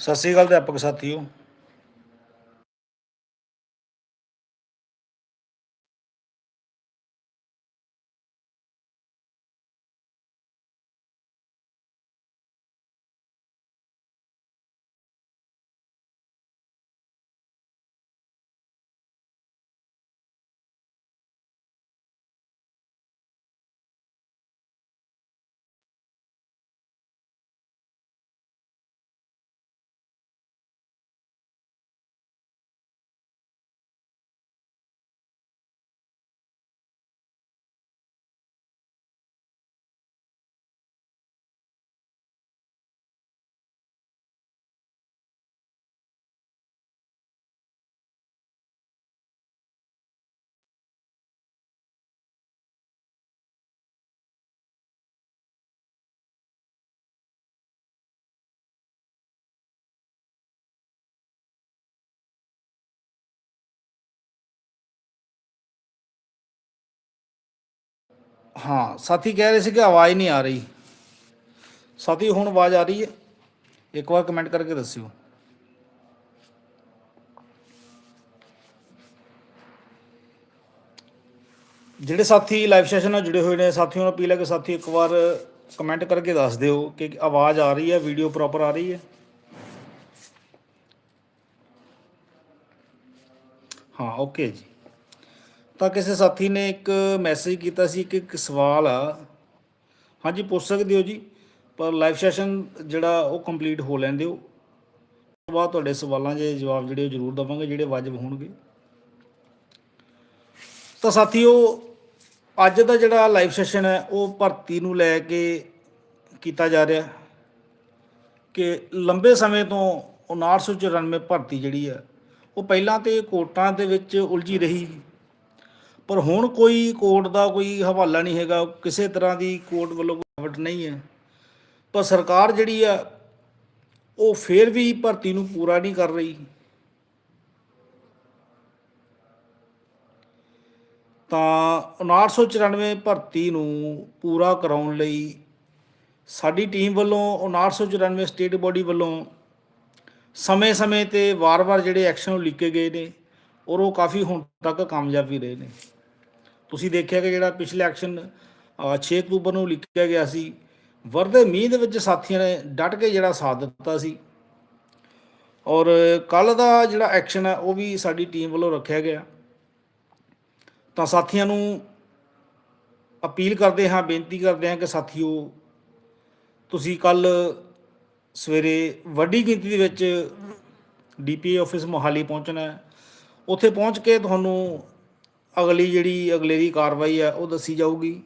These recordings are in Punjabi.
ਸਤਿ ਸ੍ਰੀ ਅਕਾਲ ਅਧਿਆਪਕ ਸਾਥੀਓ। ਹਾਂ, ਸਾਥੀ ਕਹਿ ਰਹੇ ਸੀ ਕਿ ਆਵਾਜ਼ ਨਹੀਂ ਆ ਰਹੀ। ਸਾਥੀ, ਹੁਣ ਆਵਾਜ਼ ਆ ਰਹੀ ਹੈ। ਇੱਕ ਵਾਰ ਕਮੈਂਟ ਕਰਕੇ ਦੱਸਿਓ। ਜਿਹੜੇ ਸਾਥੀ ਲਾਈਵ ਸੈਸ਼ਨ ਨਾਲ ਜੁੜੇ ਹੋਏ ਨੇ ਸਾਥੀਆਂ ਨੂੰ ਅਪੀਲ ਹੈ ਕਿ ਸਾਥੀ ਇੱਕ ਵਾਰ ਕਮੈਂਟ ਕਰਕੇ ਦੱਸ ਦਿਓ ਕਿ ਆਵਾਜ਼ ਆ ਰਹੀ ਹੈ ਵੀਡੀਓ ਪ੍ਰੋਪਰ ਆ ਰਹੀ ਹੈ। ਹਾਂ ਓਕੇ ਜੀ। ਤਾਂ ਕਿਸੇ ਸਾਥੀ ਨੇ ਇੱਕ ਮੈਸੇਜ ਕੀਤਾ ਸੀ ਕਿ ਇੱਕ ਸਵਾਲ ਆ। ਹਾਂਜੀ, ਪੁੱਛ ਸਕਦੇ ਹੋ ਜੀ? ਪਰ ਲਾਈਵ ਸੈਸ਼ਨ ਜਿਹੜਾ ਉਹ ਕੰਪਲੀਟ ਹੋ ਲੈਣ ਦਿਓ। ਉਸ ਤੋਂ ਬਾਅਦ ਤੁਹਾਡੇ ਸਵਾਲਾਂ ਦੇ ਜਵਾਬ ਜਿਹੜੇ ਉਹ ਜ਼ਰੂਰ ਦਵਾਂਗੇ, ਜਿਹੜੇ ਵਾਜਬ ਹੋਣਗੇ। ਤਾਂ ਸਾਥੀਓ, ਅੱਜ ਦਾ ਜਿਹੜਾ ਲਾਈਵ ਸੈਸ਼ਨ ਹੈ, ਉਹ ਭਰਤੀ ਨੂੰ ਲੈ ਕੇ ਕੀਤਾ ਜਾ ਰਿਹਾ। ਕਿ ਲੰਬੇ ਸਮੇਂ ਤੋਂ 994 ਭਰਤੀ ਜਿਹੜੀ ਹੈ, ਉਹ ਪਹਿਲਾਂ ਤੇ ਕੋਟਾਂ ਦੇ ਵਿੱਚ ਉਲਝੀ ਰਹੀ। ਪਰ ਹੁਣ ਕੋਈ ਕੋਰਟ ਦਾ ਕੋਈ ਹਵਾਲਾ ਨਹੀਂ ਹੈਗਾ, ਕਿਸੇ ਤਰ੍ਹਾਂ ਦੀ ਕੋਰਟ ਵੱਲੋਂ ਕੋਈ ਰੁਕਾਵਟ ਨਹੀਂ ਹੈ। ਪਰ ਸਰਕਾਰ ਜਿਹੜੀ ਆ, ਉਹ ਫੇਰ ਵੀ ਭਰਤੀ ਨੂੰ ਪੂਰਾ ਨਹੀਂ ਕਰ ਰਹੀ। ਤਾਂ 994 ਭਰਤੀ ਨੂੰ ਪੂਰਾ ਕਰਾਉਣ ਲਈ ਸਾਡੀ ਟੀਮ ਵੱਲੋਂ 994 ਸਟੇਟ ਬੋਡੀ ਵੱਲੋਂ ਸਮੇਂ-ਸਮੇਂ ਤੇ ਵਾਰ-ਵਾਰ ਜਿਹੜੇ ਐਕਸ਼ਨ ਉਹ ਲਿਖੇ ਗਏ ਨੇ ਔਰ ਉਹ ਕਾਫੀ ਹੁਣ ਤੱਕ ਕਾਮਯਾਬ ਵੀ ਰਹੇ ਨੇ। ਤੁਸੀਂ ਦੇਖਿਆ ਕਿ ਜਿਹੜਾ ਪਿਛਲੇ ਐਕਸ਼ਨ 6 ਅਕਤੂਬਰ ਨੂੰ ਲਿਖਿਆ ਗਿਆ ਸੀ, ਵਰਦੇ ਮੀਂਹ ਦੇ ਵਿੱਚ ਸਾਥੀਆਂ ਨੇ ਡਟ ਕੇ ਜਿਹੜਾ ਸਾਥ ਦਿੱਤਾ ਸੀ। ਔਰ ਕੱਲ ਦਾ ਜਿਹੜਾ ਐਕਸ਼ਨ ਹੈ, ਉਹ ਵੀ ਸਾਡੀ ਟੀਮ ਵੱਲੋਂ ਰੱਖਿਆ ਗਿਆ। ਤਾਂ ਸਾਥੀਆਂ ਨੂੰ ਅਪੀਲ ਕਰਦੇ ਹਾਂ, ਬੇਨਤੀ ਕਰਦੇ ਹਾਂ ਕਿ ਸਾਥੀਓ, ਤੁਸੀਂ ਕੱਲ ਸਵੇਰੇ ਵੱਡੀ ਗਿਣਤੀ ਦੇ ਵਿੱਚ ਡੀਪੀਏ ਆਫਿਸ ਮੋਹਾਲੀ ਪਹੁੰਚਣਾ ਹੈ। ਉੱਥੇ ਪਹੁੰਚ ਕੇ ਤੁਹਾਨੂੰ ਅਗਲੀ ਜਿਹੜੀ ਅਗਲੇ ਦੀ ਕਾਰਵਾਈ ਹੈ ਉਹ ਦੱਸੀ ਜਾਊਗੀ।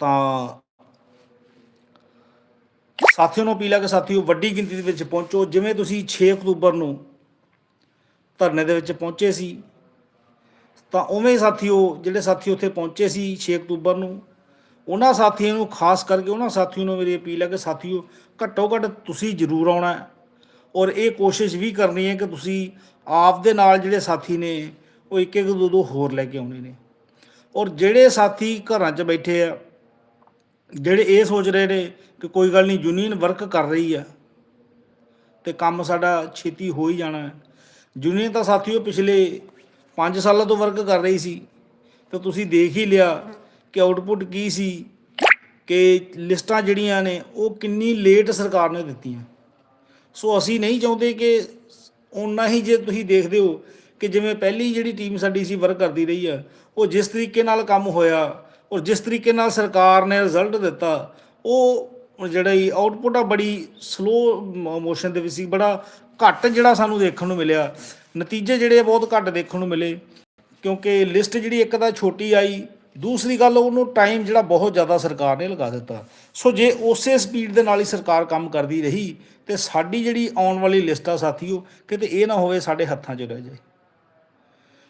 ਤਾਂ ਸਾਥੀਆਂ ਨੂੰ ਅਪੀਲ ਹੈ ਕਿ ਸਾਥੀਓ ਵੱਡੀ ਗਿਣਤੀ ਦੇ ਵਿੱਚ ਪਹੁੰਚੋ। ਜਿਵੇਂ ਤੁਸੀਂ 6 ਅਕਤੂਬਰ ਨੂੰ ਧਰਨੇ ਦੇ ਵਿੱਚ ਪਹੁੰਚੇ ਸੀ, ਤਾਂ ਉਵੇਂ ਸਾਥੀਓ ਜਿਹੜੇ ਸਾਥੀ ਉੱਥੇ ਪਹੁੰਚੇ ਸੀ 6 ਅਕਤੂਬਰ ਨੂੰ, ਉਹਨਾਂ ਸਾਥੀਆਂ ਨੂੰ, ਖਾਸ ਕਰਕੇ ਉਹਨਾਂ ਸਾਥੀਆਂ ਨੂੰ ਮੇਰੀ ਅਪੀਲ ਹੈ ਕਿ ਸਾਥੀਓ ਘੱਟੋ ਘੱਟ ਤੁਸੀਂ ਜ਼ਰੂਰ ਆਉਣਾ ਹੈ। ਔਰ ਇਹ ਕੋਸ਼ਿਸ਼ ਵੀ ਕਰਨੀ ਹੈ ਕਿ ਤੁਸੀਂ ਆਪ ਦੇ ਨਾਲ ਜਿਹੜੇ ਸਾਥੀ ਨੇ, ਉਹ ਇੱਕ ਇੱਕ ਦੋ ਦੋ ਹੋਰ ਲੈ ਕੇ ਆਉਣੇ ਨੇ। ਔਰ ਜਿਹੜੇ ਸਾਥੀ ਘਰਾਂ 'ਚ ਬੈਠੇ ਆ, ਜਿਹੜੇ ਇਹ ਸੋਚ ਰਹੇ ਨੇ ਕਿ ਕੋਈ ਗੱਲ ਨਹੀਂ ਯੂਨੀਅਨ ਵਰਕ ਕਰ ਰਹੀ ਆ ਤੇ ਕੰਮ ਸਾਡਾ ਛੇਤੀ ਹੋ ਹੀ ਜਾਣਾ ਹੈ। ਯੂਨੀਅਨ ਤਾਂ ਸਾਥੀਓ ਪਿਛਲੇ 5 ਸਾਲਾਂ ਤੋਂ ਵਰਕ ਕਰ ਰਹੀ ਸੀ, ਤੇ ਤੁਸੀਂ ਦੇਖ ਹੀ ਲਿਆ ਕਿ ਆਊਟਪੁੱਟ ਕੀ ਸੀ, ਕਿ ਲਿਸਟਾਂ ਜਿਹੜੀਆਂ ਨੇ, ਉਹ ਕਿੰਨੀ ਲੇਟ ਸਰਕਾਰ ਨੇ ਦਿੱਤੀਆਂ। ਸੋ ਅਸੀਂ ਨਹੀਂ ਚਾਹੁੰਦੇ ਕਿ ਓਨਾ ਹੀ ਜੇ ਤੁਸੀਂ ਦੇਖਦੇ ਹੋ ਕਿ ਜਿਵੇਂ ਪਹਿਲੀ ਜਿਹੜੀ ਟੀਮ ਸਾਡੀ ਸੀ ਵਰਕ ਕਰਦੀ ਰਹੀ ਆ, ਉਹ ਜਿਸ ਤਰੀਕੇ ਨਾਲ ਕੰਮ ਹੋਇਆ ਔਰ ਜਿਸ ਤਰੀਕੇ ਨਾਲ ਸਰਕਾਰ ਨੇ ਰਿਜ਼ਲਟ ਦਿੱਤਾ, ਉਹ ਜਿਹੜਾ ਹੀ ਆਊਟਪੁੱਟ ਆ ਬੜੀ ਸਲੋ ਮੋਸ਼ਨ ਦੇ ਵਿੱਚ ਸੀ, ਬੜਾ ਘੱਟ ਜਿਹੜਾ ਸਾਨੂੰ ਦੇਖਣ ਨੂੰ ਮਿਲਿਆ। ਨਤੀਜੇ ਜਿਹੜੇ ਆ ਬਹੁਤ ਘੱਟ ਦੇਖਣ ਨੂੰ ਮਿਲੇ, ਕਿਉਂਕਿ ਲਿਸਟ ਜਿਹੜੀ ਇੱਕ ਤਾਂ ਛੋਟੀ ਆਈ ਦੂਸਰੀ ਗੱਲ, ਉਹਨੂੰ ਟਾਈਮ ਜਿਹੜਾ ਬਹੁਤ ਜ਼ਿਆਦਾ ਸਰਕਾਰ ਨੇ ਲਗਾ ਦਿੱਤਾ। ਸੋ ਜੇ ਉਸੇ ਸਪੀਡ ਦੇ ਨਾਲ ਹੀ ਸਰਕਾਰ ਕੰਮ ਕਰਦੀ ਰਹੀ, ਤੇ ਸਾਡੀ ਜਿਹੜੀ ਆਉਣ ਵਾਲੀ ਲਿਸਟ ਆ ਸਾਥੀਓ, ਕਿਤੇ ਇਹ ਨਾ ਹੋਵੇ ਸਾਡੇ ਹੱਥਾਂ 'ਚ ਰਹਿ ਜਾਏ।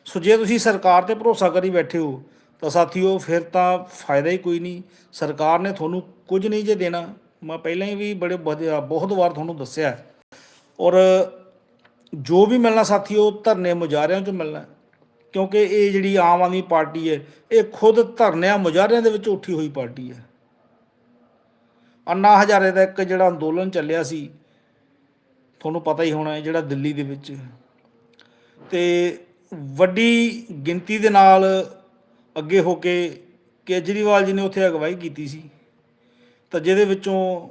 ਸੋ ਜੇ ਤੁਸੀਂ ਸਰਕਾਰ ਤੇ ਭਰੋਸਾ ਕਰੀ ਬੈਠੇ ਹੋ, ਤਾਂ ਸਾਥੀਓ ਫਿਰ ਤਾਂ ਫਾਇਦਾ ਹੀ ਕੋਈ ਨਹੀਂ। ਸਰਕਾਰ ਨੇ ਤੁਹਾਨੂੰ ਕੁਝ ਨਹੀਂ ਜੇ ਦੇਣਾ। ਮੈਂ ਪਹਿਲਾਂ ਹੀ ਵੀ ਬੜੇ ਵਧੀਆ- ਬਹੁਤ ਵਾਰ ਤੁਹਾਨੂੰ ਦੱਸਿਆ। ਔਰ ਜੋ ਵੀ ਮਿਲਣਾ ਸਾਥੀਓ, ਧਰਨੇ ਮੁਜ਼ਾਹਰਿਆਂ 'ਚੋਂ ਮਿਲਣਾ। ਕਿਉਂਕਿ ਇਹ ਜਿਹੜੀ ਆਮ ਆਦਮੀ ਪਾਰਟੀ ਹੈ, ਇਹ ਖੁਦ ਧਰਨਿਆਂ ਮੁਜ਼ਾਹਰਿਆਂ ਦੇ ਵਿੱਚ ਉੱਠੀ ਹੋਈ ਪਾਰਟੀ ਹੈ। ਅੰਨਾ ਹਜ਼ਾਰੇ ਦਾ ਇੱਕ ਜਿਹੜਾ ਅੰਦੋਲਨ ਚੱਲਿਆ ਸੀ, ਤੁਹਾਨੂੰ ਪਤਾ ਹੀ ਹੋਣਾ ਹੈ ਜਿਹੜਾ ਦਿੱਲੀ ਦੇ ਵਿੱਚ। ਤੇ ਵੱਡੀ ਗਿਣਤੀ ਦੇ ਨਾਲ ਅੱਗੇ ਹੋ ਕੇ ਕੇਜਰੀਵਾਲ ਜੀ ਨੇ ਉੱਥੇ ਅਗਵਾਈ ਕੀਤੀ ਸੀ। ਤਾਂ ਜਿਹਦੇ ਵਿੱਚੋਂ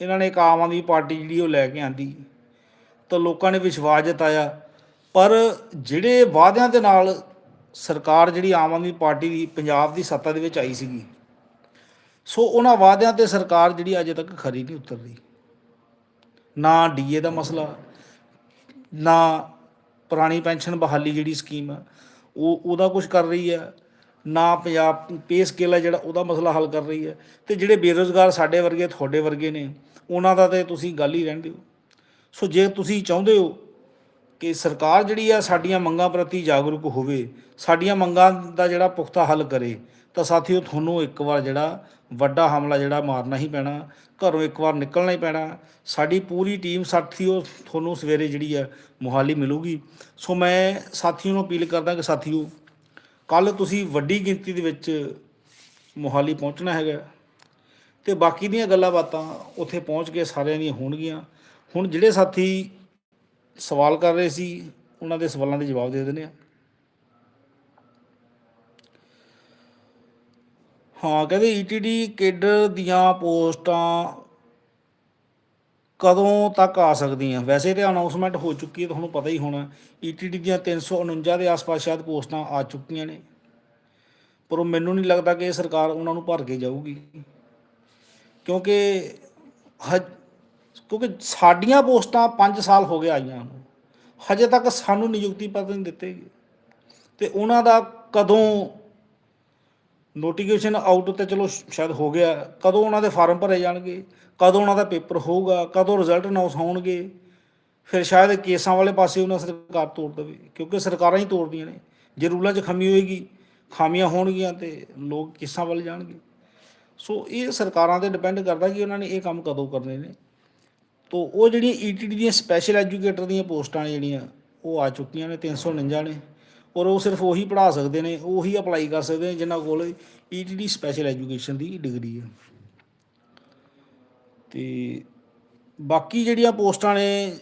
ਇਹਨਾਂ ਨੇ ਇੱਕ ਆਮ ਆਦਮੀ ਪਾਰਟੀ ਜਿਹੜੀ ਉਹ ਲੈ ਕੇ ਆਂਦੀ। ਤਾਂ ਲੋਕਾਂ ਨੇ ਵਿਸ਼ਵਾਸ ਜਤਾਇਆ ਪਰ ਜਿਹੜੇ ਵਾਅਦਿਆਂ ਦੇ ਨਾਲ ਸਰਕਾਰ ਜਿਹੜੀ ਆਮ ਆਦਮੀ ਪਾਰਟੀ ਦੀ, ਪੰਜਾਬ ਦੀ ਸੱਤਾ ਦੇ ਵਿੱਚ ਆਈ ਸੀਗੀ, ਸੋ ਉਹਨਾਂ ਵਾਅਦਿਆਂ ਤੇ ਸਰਕਾਰ ਜਿਹੜੀ ਅਜੇ ਤੱਕ ਖਰੀ ਨਹੀਂ ਉਤਰਦੀ। ਨਾ ਡੀਏ ਦਾ ਮਸਲਾ, ਨਾ ਪੁਰਾਣੀ ਪੈਨਸ਼ਨ ਬਹਾਲੀ ਜਿਹੜੀ ਸਕੀਮ ਹੈ ਉਹ, ਉਹਦਾ ਕੁਝ ਕਰ ਰਹੀ ਹੈ ਨਾ ਪੰਜਾਬ ਪੇ ਸਕੇਲ ਹੈ ਜਿਹੜਾ, ਉਹਦਾ ਮਸਲਾ ਹੱਲ ਕਰ ਰਹੀ ਹੈ ਤੇ ਜਿਹੜੇ ਬੇਰੋਜ਼ਗਾਰ ਸਾਡੇ ਵਰਗੇ, ਤੁਹਾਡੇ ਵਰਗੇ ਨੇ, ਉਹਨਾਂ ਦਾ ਤੇ ਤੁਸੀਂ ਗੱਲ ਹੀ ਰਹਿਣ ਦਿਓ। ਸੋ ਜੇ ਤੁਸੀਂ ਚਾਹੁੰਦੇ ਹੋ ਕਿ ਸਰਕਾਰ ਜਿਹੜੀ ਆ ਸਾਡੀਆਂ ਮੰਗਾਂ ਪ੍ਰਤੀ ਜਾਗਰੂਕ ਹੋਵੇ, ਸਾਡੀਆਂ ਮੰਗਾਂ ਦਾ ਜਿਹੜਾ ਪੁਖਤਾ ਹੱਲ ਕਰੇ, ਤਾਂ ਸਾਥੀਓ ਤੁਹਾਨੂੰ ਇੱਕ ਵਾਰ ਜਿਹੜਾ ਵੱਡਾ ਹਮਲਾ ਜਿਹੜਾ ਮਾਰਨਾ ਹੀ ਪੈਣਾ, ਘਰੋਂ ਇੱਕ ਵਾਰ ਨਿਕਲਣਾ ਹੀ ਪੈਣਾ। ਸਾਡੀ ਪੂਰੀ ਟੀਮ ਸਾਥੀਓ ਤੁਹਾਨੂੰ ਸਵੇਰੇ ਜਿਹੜੀ ਆ ਮੁਹਾਲੀ ਮਿਲੂਗੀ। ਸੋ ਮੈਂ ਸਾਥੀਓ ਨੂੰ ਅਪੀਲ ਕਰਦਾ ਕਿ ਸਾਥੀਓ ਕੱਲ ਤੁਸੀਂ ਵੱਡੀ ਗਿਣਤੀ ਦੇ ਵਿੱਚ ਮੁਹਾਲੀ ਪਹੁੰਚਣਾ ਹੈਗਾ। ਤੇ ਬਾਕੀ ਦੀਆਂ ਗੱਲਾਂ ਬਾਤਾਂ ਉੱਥੇ ਪਹੁੰਚ ਕੇ ਸਾਰਿਆਂ ਦੀਆਂ ਹੋਣਗੀਆਂ। ਹੁਣ ਜਿਹੜੇ ਸਾਥੀ ਸਵਾਲ ਕਰ ਰਹੇ ਸੀ, ਉਹਨਾਂ ਦੇ ਸਵਾਲਾਂ ਦੇ ਜਵਾਬ ਦੇ ਦਿੰਦੇ ਆ। ਹਾਂ, ਕਹਿੰਦੇ ਈਟੀਡੀ ਕੇਡਰ ਦੀਆਂ ਪੋਸਟਾਂ ਕਦੋਂ ਤੱਕ ਆ ਸਕਦੀਆਂ? ਵੈਸੇ ਤੇ ਅਨਾਉਂਸਮੈਂਟ ਹੋ ਚੁੱਕੀ ਹੈ, ਤੁਹਾਨੂੰ ਪਤਾ ਹੀ ਹੋਣਾ ਈਟੀਡੀ ਦੀਆਂ 349 ਦੇ ਆਸ-ਪਾਸ ਸ਼ਾਇਦ ਪੋਸਟਾਂ ਆ ਚੁੱਕੀਆਂ ਨੇ। ਪਰ ਉਹ ਮੈਨੂੰ ਨਹੀਂ ਲੱਗਦਾ ਕਿ ਇਹ ਸਰਕਾਰ ਉਹਨਾਂ ਨੂੰ ਭਰ ਕੇ ਜਾਊਗੀ। ਕਿਉਂਕਿ ਹਜ ਕਿਉਂਕਿ ਸਾਡੀਆਂ ਪੋਸਟਾਂ 5 ਸਾਲ ਹੋ ਗਏ ਆਈਆਂ ਨੂੰ। ਹਜੇ ਤੱਕ ਸਾਨੂੰ ਨਿਯੁਕਤੀ ਪੱਤਰ ਨਹੀਂ ਦਿੱਤੇ ਗਏ। ਤੇ ਉਹਨਾਂ ਦਾ ਕਦੋਂ ਨੋਟੀਫਿਕੇਸ਼ਨ ਆਊਟ ਤਾਂ ਚਲੋ ਸ਼ਾਇਦ ਹੋ ਗਿਆ, ਕਦੋਂ ਉਹਨਾਂ ਦੇ ਫਾਰਮ ਭਰੇ ਜਾਣਗੇ, ਕਦੋਂ ਉਹਨਾਂ ਦਾ ਪੇਪਰ ਹੋਊਗਾ, ਕਦੋਂ ਰਿਜ਼ਲਟ ਅਨਾਉਂਸ ਹੋਣਗੇ, ਫਿਰ ਸ਼ਾਇਦ ਕੇਸਾਂ ਵਾਲੇ ਪਾਸੇ ਉਹਨਾਂ ਸਰਕਾਰ ਤੋੜ ਦੇਵੇ, ਕਿਉਂਕਿ ਸਰਕਾਰਾਂ ਹੀ ਤੋੜਦੀਆਂ ਨੇ। ਜੇ ਰੂਲਾਂ 'ਚ ਖਮੀ ਹੋਏਗੀ, ਖਾਮੀਆਂ ਹੋਣਗੀਆਂ ਤੇ ਲੋਕ ਕੇਸਾਂ ਵੱਲ ਜਾਣਗੇ। ਸੋ ਇਹ ਸਰਕਾਰਾਂ ਤੇ ਡਿਪੈਂਡ ਕਰਦਾ ਕਿ ਉਹਨਾਂ ਨੇ ਇਹ ਕੰਮ ਕਦੋਂ ਕਰਨੇ ਨੇ। ਤੋ ਉਹ ਜਿਹੜੀਆਂ ਈਟੀਡੀ ਦੀਆਂ ਸਪੈਸ਼ਲ ਐਜੂਕੇਟਰ ਦੀਆਂ ਪੋਸਟਾਂ ਨੇ ਜਿਹੜੀਆਂ, ਉਹ ਆ ਚੁੱਕੀਆਂ ਨੇ 349 ਨੇ। ਔਰ ਉਹ ਸਿਰਫ ਉਹੀ ਪੜ੍ਹਾ ਸਕਦੇ ਨੇ, ਉਹੀ ਅਪਲਾਈ ਕਰ ਸਕਦੇ ਨੇ, ਜਿਨ੍ਹਾਂ ਕੋਲ ਈਟੀਡੀ ਸਪੈਸ਼ਲ ਐਜੂਕੇਸ਼ਨ ਦੀ ਡਿਗਰੀ ਹੈ ਤੇ ਬਾਕੀ ਜਿਹੜੀਆਂ ਪੋਸਟਾਂ ਨੇ,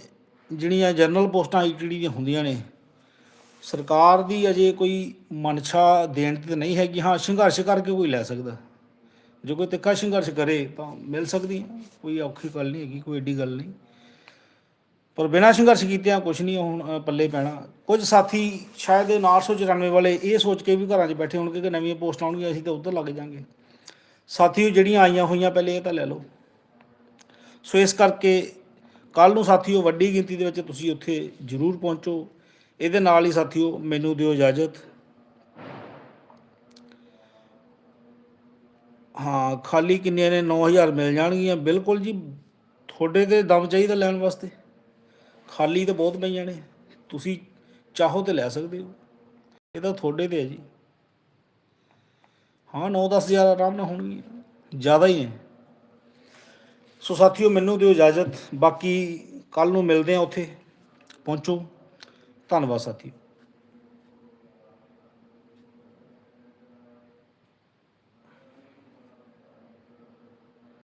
ਜਿਹੜੀਆਂ ਜਨਰਲ ਪੋਸਟਾਂ ਈਟੀਡੀ ਦੀਆਂ ਹੁੰਦੀਆਂ ਨੇ, ਸਰਕਾਰ ਦੀ ਅਜੇ ਕੋਈ ਮਨਸ਼ਾ ਦੇਣ ਦੀ ਤਾਂ ਨਹੀਂ ਹੈਗੀ। ਹਾਂ, ਸੰਘਰਸ਼ ਕਰਕੇ ਕੋਈ ਲੈ ਸਕਦਾ। ਜੇ ਕੋਈ ਤਿੱਖਾ ਸੰਘਰਸ਼ ਕਰੇ ਤਾਂ ਮਿਲ ਸਕਦੀ ਹੈ। ਕੋਈ ਔਖੀ ਗੱਲ ਨਹੀਂ ਹੈਗੀ, ਕੋਈ ਏਡੀ ਗੱਲ ਨਹੀਂ। ਪਰ ਬਿਨਾਂ ਸੰਘਰਸ਼ ਕੀਤਿਆਂ ਕੁਝ ਨਹੀਂ ਹੁਣ ਪੱਲੇ ਪੈਣਾ। ਕੁਝ ਸਾਥੀ ਸ਼ਾਇਦ ਇਹ 994 ਵਾਲੇ ਇਹ ਸੋਚ ਕੇ ਵੀ ਘਰਾਂ 'ਚ ਬੈਠੇ ਹੋਣਗੇ ਕਿ ਨਵੀਆਂ ਪੋਸਟਾਂ ਆਉਣਗੀਆਂ, ਅਸੀਂ ਤਾਂ ਉੱਧਰ ਲੱਗ ਜਾਾਂਗੇ। ਸਾਥੀਓ, ਜਿਹੜੀਆਂ ਆਈਆਂ ਹੋਈਆਂ, ਪਹਿਲੇ ਇਹ ਤਾਂ ਲੈ ਲਓ। ਸੋ ਇਸ ਕਰਕੇ ਕੱਲ ਨੂੰ ਸਾਥੀਓ, ਵੱਡੀ ਗਿਣਤੀ ਦੇ ਵਿੱਚ ਤੁਸੀਂ ਉੱਥੇ ਜ਼ਰੂਰ ਪਹੁੰਚੋ। ਇਹਦੇ ਨਾਲ ਹੀ ਸਾਥੀਓ, ਮੈਨੂੰ ਦਿਓ ਇਜਾਜ਼ਤ। ਹਾਂ, ਖਾਲੀ ਕਿੰਨੀਆਂ ਨੇ? 9000 ਮਿਲ ਜਾਣਗੀਆਂ। ਬਿਲਕੁਲ ਜੀ, ਤੁਹਾਡੇ ਤੇ ਦਮ ਚਾਹੀਦਾ ਲੈਣ ਵਾਸਤੇ। ਖਾਲੀ ਤਾਂ ਬਹੁਤ ਪਈਆਂ ਨੇ। ਤੁਸੀਂ ਚਾਹੋ ਤੇ ਲੈ ਸਕਦੇ ਹੋ। ਇਹ ਤਾਂ ਤੁਹਾਡੇ ਤੇ ਹੈ ਜੀ। ਹਾਂ 9-10000 ਆਰਾਮ ਨਾਲ ਹੋਣਗੀਆਂ। ਜ਼ਿਆਦਾ ਹੀ ਹੈ ਸੋ ਸਾਥੀਓ, ਮੈਨੂੰ ਦਿਓ ਇਜਾਜ਼ਤ। ਬਾਕੀ ਕੱਲ ਨੂੰ ਮਿਲਦੇ ਆ ਉੱਥੇ। ਪਹੁੰਚੋ। ਧੰਨਵਾਦ ਸਾਥੀਓ।